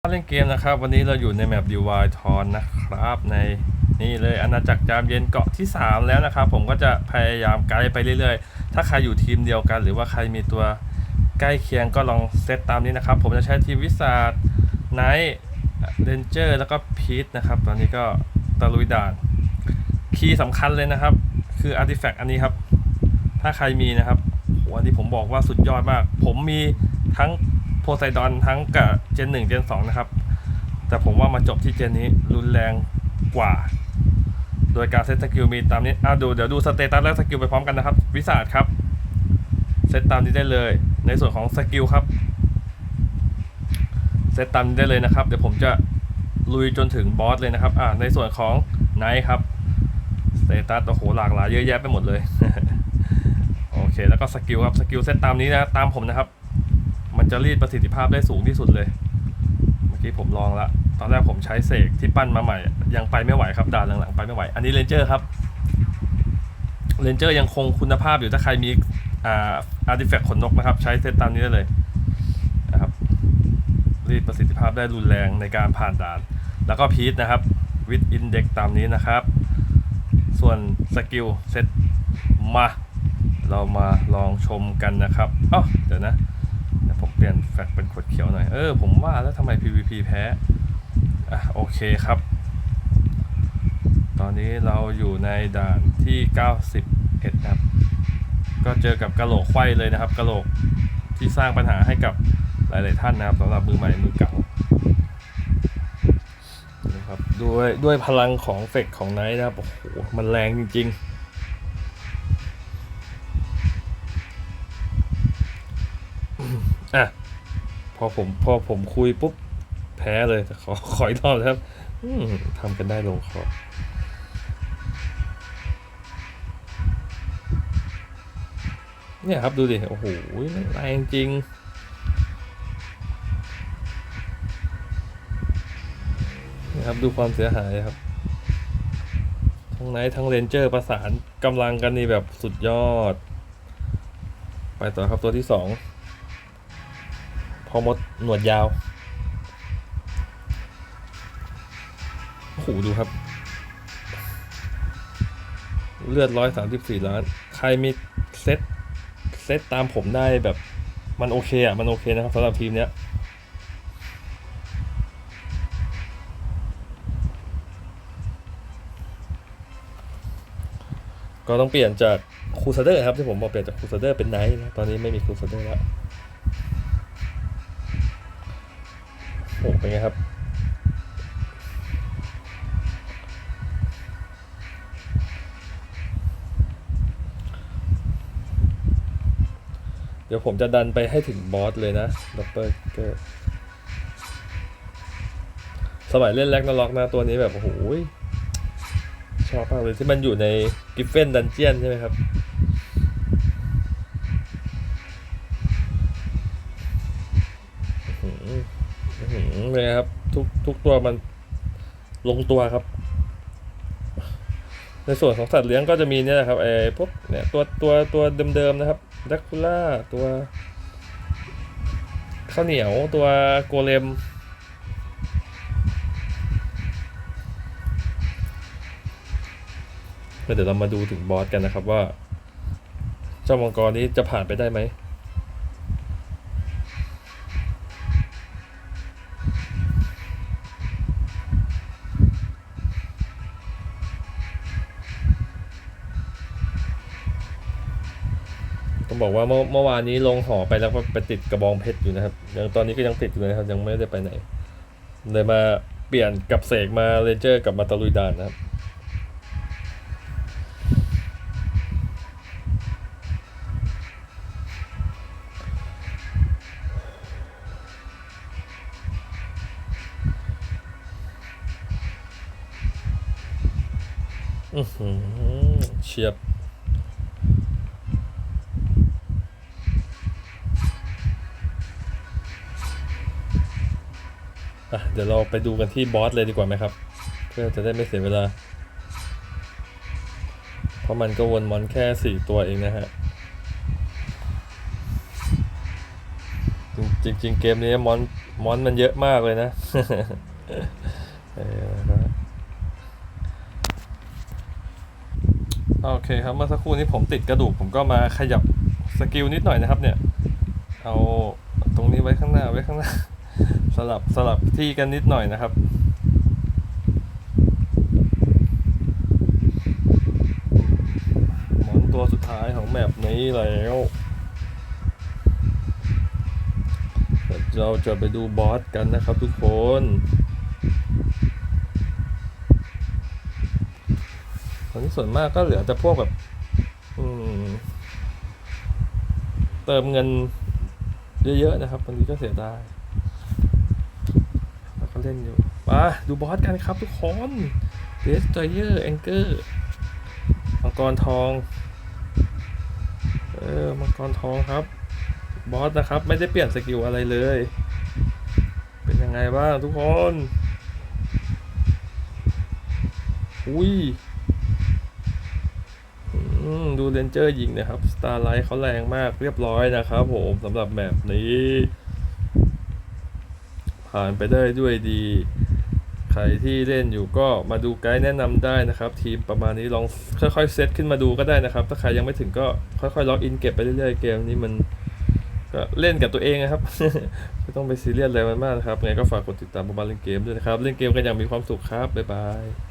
เล่นเกมนะครับ วันนี้เราอยู่ในแมป DY ทอนนะครับ ในนี่เลยอาณาจักรจามเย็นเกาะที่ 3 แล้วนะครับ ผมก็จะพยายามไกด์ไปเรื่อยๆ ถ้าใครอยู่ทีมเดียวกัน หรือว่าใครมีตัวใกล้เคียงก็ลองเซตตามนี้นะครับ ผมจะใช้ทีมวิสาดไนท์เรนเจอร์แล้วก็พีทนะครับ ตอนนี้ก็ตะลุยด่าน คีย์สำคัญเลยนะครับ คืออาร์ติแฟกต์อันนี้ครับ ถ้าใครมีนะครับโหอันนี้ผมบอกว่าสุดยอดมาก ผมมีทั้ง โพไซดอนทั้งกับเจนหนึ่งเจนสองนะครับ แต่ผมว่ามาจบที่เจนนี้รุนแรงกว่า โดยการเซตสกิลมีตามนี้อะดูเดี๋ยวดูสเตตัสและสกิลไปพร้อมกันนะครับ วิสาดครับเซตตามนี้ได้เลย ในส่วนของสกิลครับเซตตามนี้ได้เลยนะครับ เดี๋ยวผมจะลุยจนถึงบอสเลยนะครับ อ่าในส่วนของไนท์ครับสเตตัสโอ้โหหลากหลายเยอะแยะไปหมดเลย โอเค แล้วก็สกิลครับ สกิลเซตตามนี้นะ ตามผมนะครับ จะรีดประสิทธิภาพได้สูงที่สุดเลย เมื่อกี้ผมลองละ ตอนแรกผมใช้เสกที่ปั้นมาใหม่ ยังไปไม่ไหวครับด่านหลังๆไปไม่ไหว อันนี้เรนเจอร์ครับเรนเจอร์ยังคงคุณภาพอยู่ถ้าใครมีอ่าอาร์ติแฟกต์ขนนกนะครับ ใช้เซตตามนี้ได้เลยนะครับรีดประสิทธิภาพได้รุนแรงในการผ่านด่าน แล้วก็พีทนะครับวิดอินเด็กตามนี้นะครับ ส่วนสกิลเซตมา เรามาลองชมกันนะครับอ๋อเดี๋ยวนะ ลี่ยนแฟกเป็นขวดเขียวหน่อย เออ ผมว่าแล้วทำไม PVP แพ้ อะ โอเคครับ ตอนนี้เราอยู่ในด่านที่ 91นะครับ ก็เจอกับกะโหลกไข้เลยนะครับกะโหลกที่สร้างปัญหาให้กับหลาย ๆ ท่านนะครับสำหรับมือใหม่มือเก่านะครับด้วยด้วยพลังของเฟกของไนท์นะครับ โอ้โห มันแรงจริง ๆ อะพอผมพอผมคุยปุ๊บแพ้เลยแต่ขอขออีกรอบนะครับทำกันได้ลงคอเนี่ยครับดูดิ โอ้โหแรงจริงนะครับดูความเสียหายครับ ทั้งไนทั้งเรนเจอร์ประสานกำลังกันนี่แบบสุดยอด ไปต่อครับตัวที่สอง พอมดหนวดยาวโอ้โหดูครับ เลือดร้อยสามสิบสี่ล้าน ใครมีเซตเซตตามผมได้แบบมันโอเคอะ มันโอเคนะครับสำหรับทีมเนี้ยก็ต้องเปลี่ยนจากคูซาเดอร์ครับที่ผมบอกเปลี่ยนจากคูซาเดอร์เป็นไนท์นะตอนนี้ไม่มีคูซาเดอร์แล้ว โอ้เป็นไงครับ เดี๋ยวผมจะดันไปให้ถึงบอสเลยนะดับเบิลเกอร์สมัยเล่นแร็กนาล็อกนะตัวนี้แบบโอ้โหชอบมากเลยที่มันอยู่ในกิฟเฟนดันเจียนใช่ไหมครับ เลยครับ ทุกทุกตัวมันลงตัวครับ ในส่วนของสัตว์เลี้ยงก็จะมีเนี่ยนะครับไอ้พวกเนี่ยตัวตัวตัวเดิมๆนะครับดักคูล่าตัวข้าวเหนียวตัวโกเลมเดี๋ยวเรามาดูถึงบอสกันนะครับว่า เจ้ามังกรนี้จะผ่านไปได้ไหม ต้องบอกว่าเมื่อเมื่อวานนี้ลงหอไปแล้วก็ไปติดกระบองเพชรอยู่นะครับยังตอนนี้ก็ยังติดอยู่นะครับ ยังไม่ได้ไปไหนเลยมาเปลี่ยนกับเสกมาเรนเจอร์กับมาตาลุยดานนะครับอื้อหือเฉียบ อะเดี๋ยวเราไปดูกันที่บอสเลยดีกว่าไหมครับ เพื่อจะได้ไม่เสียเวลา เพราะมันก็วนมอนแค่สี่ตัวเองนะฮะ จริงริงๆเกมนี้มอนมอนมันเยอะมากเลยนะโอเคครับเมื่อสักครู่นี้ผมติดกระดูกผมก็มาขยับสกิลนิดหน่อยนะครับเนี่ย เอาตรงนี้ไว้ข้างหน้าไว้ข้างหน้า สลับสลับที่กันนิดหน่อยนะครับหมอนตัวสุดท้ายของแมปนี้แล้วเราจะไปดูบอสกันนะครับทุกคนตอนนี้ส่วนมากก็เหลือแต่พวกแบบเติมเงินเยอะๆนะครับบางทีก็เสียได้ ล่นอยู่มาดูบอสกันครับทุกคนเดสเตเยอร์แองเกอร์มังกรทอง เออ มังกรทองครับ บอสนะครับ ไม่ได้เปลี่ยนสกิลอะไรเลย เป็นยังไงบ้างทุกคน อุ้ยดูเรนเจอร์ยิงนะครับ สตาร์ไลท์เขาแรงมากเรียบร้อยนะครับผมสำหรับแมปนี้ ผ่านไปได้ด้วยดี ใครที่เล่นอยู่ก็มาดูไกด์แนะนำได้นะครับ ทีมประมาณนี้ลองค่อยๆเซตขึ้นมาดูก็ได้นะครับ ถ้าใครยังไม่ถึงก็ค่อยๆล็อกอินเก็บไปเรื่อยๆเกมนี้มันก็เล่นกับตัวเองนะครับ ไม่ต้องไปซีเรียสอะไรมันมากนะครับไงก็ฝากกดติดตามประมาณเล่นเกมด้วยนะครับ เล่นเกมกันอย่างมีความสุขครับ บ๊ายบาย